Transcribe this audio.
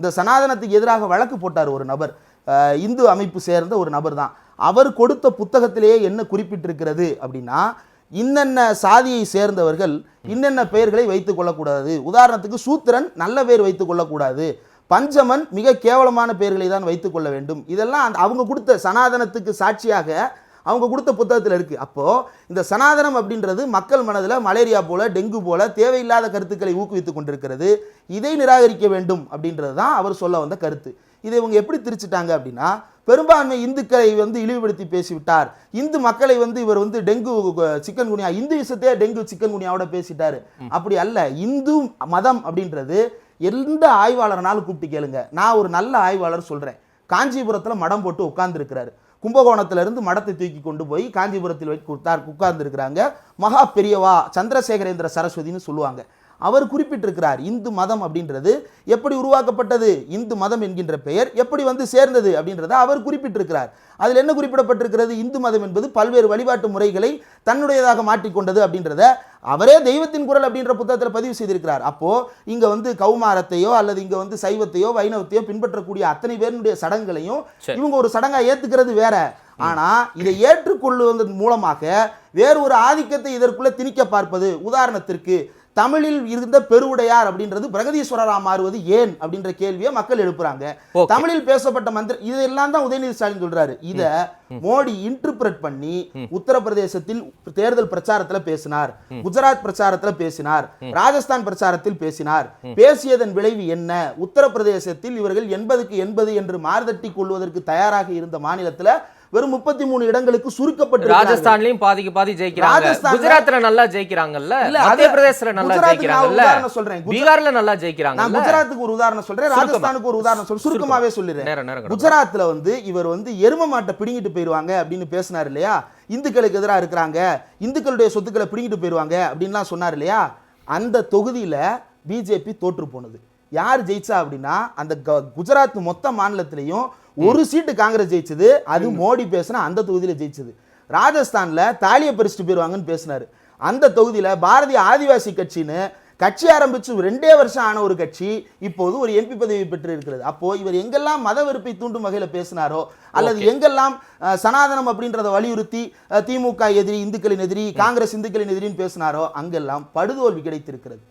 இந்த சனாதனத்துக்கு எதிராக வழக்கு போட்டார் ஒரு நபர். இந்து அமைப்பு சேர்ந்த ஒரு நபர் தான். அவர் கொடுத்த புத்தகத்திலேயே என்ன குறிப்பிட்டிருக்கிறது அப்படின்னா இன்னென்ன சாதியை சேர்ந்தவர்கள் இன்னென்ன பெயர்களை வைத்துக் கொள்ளக்கூடாது. உதாரணத்துக்கு சூத்திரன் நல்ல பெயர் வைத்துக் கொள்ளக்கூடாது. பஞ்சமன் மிக கேவலமான பெயர்களை தான் வைத்துக் கொள்ள வேண்டும். இதெல்லாம் அவங்க கொடுத்த சனாதனத்துக்கு சாட்சியாக அவங்க கொடுத்த புத்தகத்தில் இருக்கு. அப்போ இந்த சனாதனம் அப்படின்றது மக்கள் மனதில் மலேரியா போல டெங்கு போல தேவையில்லாத கருத்துக்களை ஊக்குவித்துக் கொண்டிருக்கிறது. இதை நிராகரிக்க வேண்டும் அப்படின்றது தான் அவர் சொல்ல வந்த கருத்து. இதை இவங்க எப்படி திரிச்சிட்டாங்க அப்படின்னா பெரும்பான்மை இந்துக்களை வந்து இழிவுபடுத்தி பேசிவிட்டார். இந்து மக்களை வந்து இவர் வந்து டெங்கு சிக்கன் குனியா இந்து விஷயத்தையே டெங்கு சிக்கன் குனியாவோட பேசிட்டாரு. அப்படி அல்ல. இந்து மதம் அப்படின்றது எந்த ஆய்வாளர்னாலும் கூப்பிட்டு கேளுங்க. நான் ஒரு நல்ல ஆய்வாளர் சொல்றேன். காஞ்சிபுரத்துல மடம் போட்டு உட்கார்ந்துருக்கிறாரு. கும்பகோணத்திலிருந்து மடத்தை தூக்கி கொண்டு போய் காஞ்சிபுரத்தில் வைத்து உட்கார் உட்கார்ந்துருக்கிறாங்க. மகா பெரியவா சந்திரசேகரேந்திர சரஸ்வதினு சொல்லுவாங்க. அவர் குறிப்பிட்டிருக்கிறார் இந்து மதம் அப்படின்றது எப்படி உருவாக்கப்பட்டது? இந்து மதம் என்கின்ற பெயர் எப்படி வந்து சேர்ந்தது அப்படின்றத அவர் குறிப்பிட்டிருக்கிறார். அதில் என்ன குறிப்பிடப்பட்டிருக்கிறது? இந்து மதம் என்பது பல்வேறு வழிபாட்டு முறைகளை தன்னுடையதாக மாற்றிக்கொண்டது அப்படின்றத அவரே தெய்வத்தின் குரல் அப்படின்ற புத்தகத்தில் பதிவு செய்திருக்கிறார். அப்போ இங்க வந்து கௌமாரத்தையோ அல்லது இங்க வந்து சைவத்தையோ வைணவத்தையோ பின்பற்றக்கூடிய அத்தனை பேருடைய சடங்குகளையும். இவங்க ஒரு சடங்கா ஏத்துக்கிறது வேற. ஆனா இதை ஏற்றுக்கொள்வதன் மூலமாக வேறு ஒரு ஆதிக்கத்தை இதற்குள்ள திணிக்க பார்ப்பது உதாரணத்திற்கு தமிழில் இருந்த பெருவுடையார் அப்படின்றது பிரகதீஸ்வரரா மாறுவது ஏன் அப்படின்ற கேள்வியை மக்கள் எழுப்புறாங்க. தமிழில் பேசப்பட்ட மந்திர இதெல்லாம் தான் உதயநிதி ஸ்டாலின் சொல்றாரு. இத மோடி இன்டர்பிரட் பண்ணி உத்தரப்பிரதேசத்தில் தேர்தல் பிரச்சாரத்துல பேசினார். குஜராத் பிரச்சாரத்துல பேசினார். ராஜஸ்தான் பிரச்சாரத்தில் பேசினார். பேசியதன் விளைவு என்ன? உத்தரப்பிரதேசத்தில் இவர்கள் எண்பதுக்கு எண்பது என்று மார்தட்டி கொள்வதற்கு தயாராக இருந்த மாநிலத்துல வெறும் முப்பத்தி மூணு இடங்களுக்கு சுருக்கப்பட்டு ராஜஸ்தான்லயும் பாதிக்கு பாதி ஜெயிக்கிறாங்க. குஜராத்ல நல்லா ஜெயிக்கிறாங்கல்ல? மத்திய பிரதேசல நல்லா நான் ஜெயிக்கிறாங்கல்ல? சொல்றேன். பீகார்ல நல்லா நான் ஜெயிக்கிறாங்கல்ல குஜராத்துக்கு ஒரு உதாரணம் சொல்றேன். ராஜஸ்தானுக்கு ஒரு உதாரணம் சொல்றேன் சுருக்கமாவே சொல்லிடுறேன். குஜராத்ல வந்து இவர் வந்து எரும மாட்டை பிடுங்கிட்டு போயிருவாங்க அப்படின்னு பேசினார் இல்லையா? இந்துக்களுக்கு எதிராக இருக்கிறாங்க. இந்துக்களுடைய சொத்துக்களை பிடுங்கிட்டு போயிருவாங்க அப்படின்லாம் சொன்னார் இல்லையா? அந்த தொகுதியில பிஜேபி தோற்று போனது. யார் ஜெயிச்சா அப்படின்னா அந்த க- குஜராத் மொத்த மாநிலத்திலையும் ஒரு சீட்டு காங்கிரஸ் ஜெயிச்சது. அது மோடி பேசின அந்த தொகுதியில ஜெயிச்சது. ராஜஸ்தான்ல தாலியை பறிச்சுட்டு போயிருவாங்கன்னு பேசினாரு. அந்த தொகுதியில பாரதிய ஆதிவாசி கட்சின்னு கட்சி ஆரம்பிச்சு ரெண்டே வருஷம் ஆன ஒரு கட்சி இப்போது ஒரு எம்பி பதவி பெற்று இருக்கிறது. அப்போ இவர் எங்கெல்லாம் மத வெறுப்பை தூண்டும் வகையில பேசினாரோ அல்லது எங்கெல்லாம் சனாதனம் அப்படின்றத வலியுறுத்தி திமுக எதிரி இந்துக்களின் எதிரி காங்கிரஸ் இந்துக்களின் எதிரின்னு பேசினாரோ அங்கெல்லாம் படுதோல்வி கிடைத்திருக்கிறது.